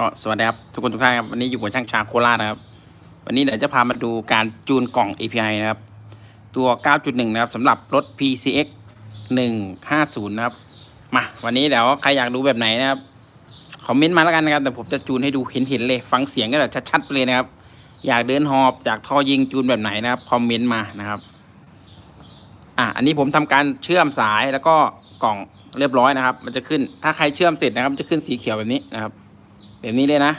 ก็สวัสดีครับ ทุกคนทุกท่านครับ วันนี้อยู่กับช่างชาโคราชนะครับ วันนี้เดี๋ยวจะพามาดูการจูนกล่อง API นะครับ ตัว 9.1 นะครับสำหรับรถ PCX 150 นะครับ มาวันนี้เดี๋ยวใครอยากดูแบบไหนนะครับคอมเมนต์มาแล้วกันนะครับ แต่ผมจะจูนให้ดูเห็นๆเลย ฟังเสียงก็แบบชัดๆเลยนะครับ อยากเดินหอบจากท่อยิงจูนแบบไหนนะครับคอมเมนต์มานะครับอะอันนี้ผมทำการเชื่อมสายแล้วก็กล่องเรียบร้อยนะครับ มันจะขึ้นถ้าใครเชื่อมเสร็จนะครับ มันจะขึ้นสีเขียวแบบนี้นะครับ แบบนี้เลยนะ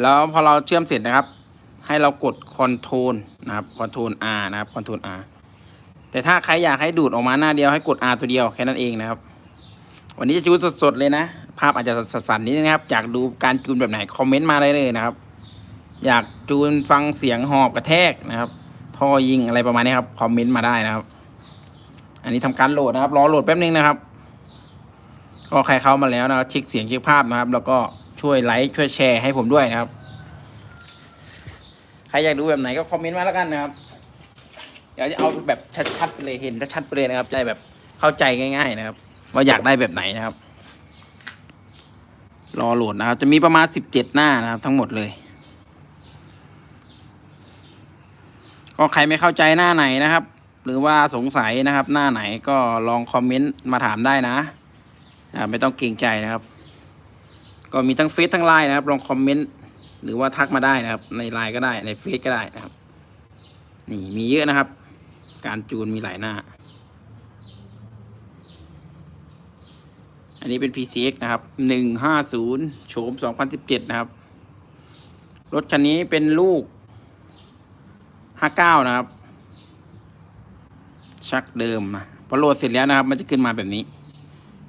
แล้วพอเราเชื่อมเสร็จนะครับ ให้เรากดคอนโทรลนะครับคอนโทรล R นะครับคอนโทรล R แต่ถ้าใครอยากให้ดูดออกมาหน้าเดียวให้กด R ตัวเดียวแค่นั้นเองนะครับ วันนี้จะจูนสดๆเลยนะ ภาพอาจจะสั่นๆนิดนึงนะครับ อยากดูการจูนแบบไหนคอมเมนต์มาได้เลยนะครับ อยากจูนฟังเสียงหอบกระแทกนะครับท่อยิงอะไรประมาณนี้ครับคอมเมนต์มาได้นะครับ อันนี้ทำการโหลดนะครับรอโหลดแป๊บนึงนะครับก็ใครเข้ามาแล้วนะครับเช็คเสียงเช็คภาพนะครับ แล้วก็ ช่วยไลค์ช่วยแชร์ให้ผมด้วยนะครับ ใครอยากดูแบบไหนก็คอมเมนต์มาแล้วกันนะครับเดี๋ยวจะเอาแบบชัดๆไปเลยเห็นชัดๆไปเลยนะครับจะได้แบบเข้าใจง่าย ๆ นะครับ ว่าอยากได้แบบไหนนะครับ รอโหลดนะครับ จะมีประมาณสิบเจ็ดหน้านะครับ ทั้งหมดเลย ก็ใครไม่เข้าใจหน้าไหนนะครับ หรือว่าสงสัยนะครับ หน้าไหนก็ลองคอมเมนต์มาถามได้นะไม่ต้องเกรงใจนะครับ ก็มีทั้งเฟซทั้งไลน์นะครับ ลองคอมเมนต์หรือว่าทักมาได้นะครับ ในไลน์ก็ได้ในเฟซก็ได้นะครับ นี่มีเยอะนะครับ การจูนมีหลายหน้า อันนี้เป็น PCX นะครับหนึ่งห้าศูนย์โฉมสองพันสิบเจ็ดนะครับ รถคันนี้เป็นลูกห้าเก้านะครับ ชักเดิมนะพอโหลดเสร็จแล้วนะครับ มันจะขึ้นมาแบบนี้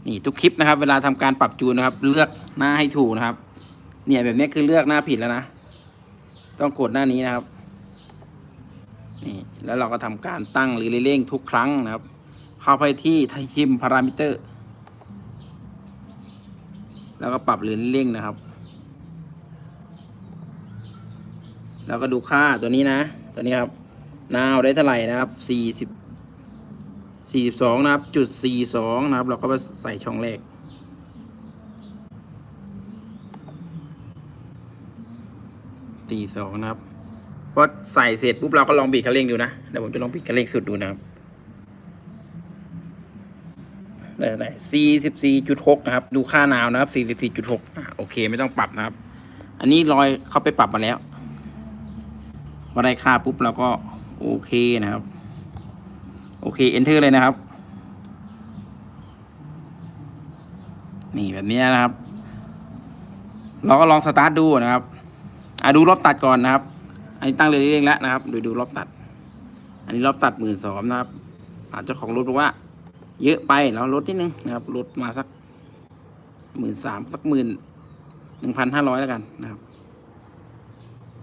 นี่ทุกคลิปนะครับ เวลาทำการปรับจูนนะครับ เลือกหน้าให้ถูกนะครับ เนี่ยแบบนี้คือเลือกหน้าผิดแล้วนะ ต้องกดหน้านี้นะครับ นี่แล้วเราก็ทำการตั้งหรือเร่งทุกครั้งนะครับ เข้าไปที่ไทชิมพารามิเตอร์ แล้วก็ปรับหรือเร่งนะครับ แล้วก็ดูค่าตัวนี้นะ ตัวนี้ครับนาวได้เท่าไหร่นะครับสี่ สี่สองนะครับ จุดสี่สองนะครับ เราก็มาใส่ช่องแรก สี่สองนะครับ พอใส่เสร็จปุ๊บเราก็ลองบิดคันเร่งดูนะ เดี๋ยวผมจะลองบิดคันเร่งสุดดูนะครับ ได้ได้สี่สิบสี่จุดหกนะครับ ดูค่านาวนะครับสี่สิบสี่จุดหกโอเคไม่ต้องปรับนะครับ อันนี้ลอยเขาไปปรับมาแล้วพอได้ค่าปุ๊บเราก็โอเคนะครับ โอเค enter เลยนะครับ นี่แบบนี้นะครับ เราก็ลองสตาร์ทดูนะครับอะดูรอบตัดก่อนนะครับ อันนี้ตั้งเลยเองแล้วนะครับ ดูดูรอบตัด อันนี้รอบตัดหมื่นสองนะครับอาจจะของรถบอกว่า เยอะไปเราลดนิดนึงนะครับลดมาสักหมื่นสามสักหมื่นหนึ่งพันห้าร้อยแล้วกันนะครับ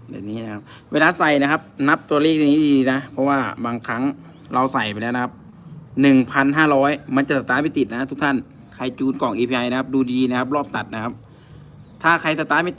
แบบนี้นะครับ เวลาใส่นะครับ นับตัวเลขนี้ดีนะ เพราะว่าบางครั้ง เราใส่ไปแล้วนะครับหนึ่งพันห้าร้อยมันจะสตาร์ทไม่ติดนะทุกท่าน ใครจูนกล่อง API นะครับ ดูดีๆนะครับ รอบตัดนะครับ ถ้าใครสตาร์ทไม่ติด